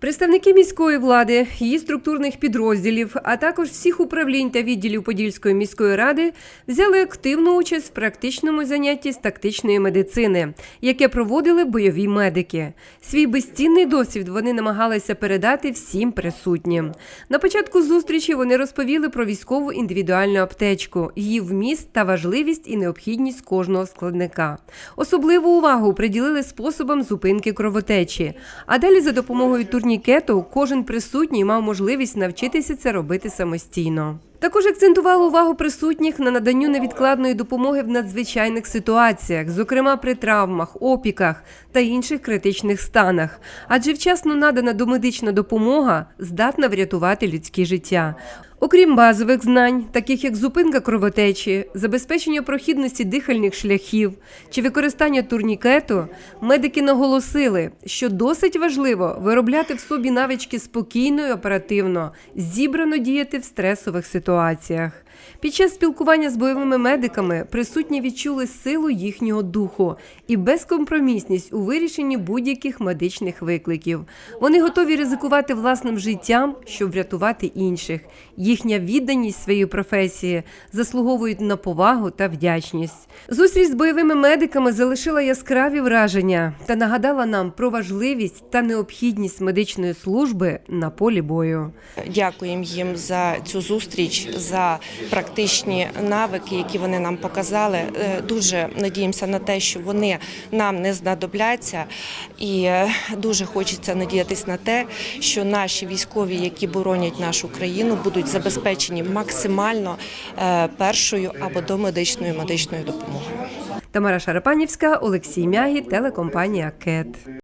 Представники міської влади, її структурних підрозділів, а також всіх управлінь та відділів Подільської міської ради взяли активну участь в практичному занятті з тактичної медицини, яке проводили бойові медики. Свій безцінний досвід вони намагалися передати всім присутнім. На початку зустрічі вони розповіли про військову індивідуальну аптечку, її вміст та важливість і необхідність кожного складника. Особливу увагу приділили способам зупинки кровотечі. А далі за допомогою турнікету кожен присутній мав можливість навчитися це робити самостійно. Також акцентували увагу присутніх на наданню невідкладної допомоги в надзвичайних ситуаціях, зокрема при травмах, опіках та інших критичних станах. Адже вчасно надана домедична допомога здатна врятувати людське життя. Окрім базових знань, таких як зупинка кровотечі, забезпечення прохідності дихальних шляхів чи використання турнікету, медики наголосили, що досить важливо виробляти в собі навички спокійно і оперативно, зібрано діяти в стресових ситуаціях. Під час спілкування з бойовими медиками присутні відчули силу їхнього духу і безкомпромісність у вирішенні будь-яких медичних викликів. Вони готові ризикувати власним життям, щоб врятувати інших. Їхня відданість своїй професії заслуговують на повагу та вдячність. Зустріч з бойовими медиками залишила яскраві враження та нагадала нам про важливість та необхідність медичної служби на полі бою. Дякуємо їм за цю зустріч, за практичні навики, які вони нам показали. Е, Дуже надіємося на те, що вони нам не знадобляться, і е, дуже хочеться надіятися на те, що наші військові, які боронять нашу країну, будуть забезпечені максимально е, першою або домедичною медичною допомогою. Тамара Шарапанівська, Олексій Мягі, телекомпанія КЕТ.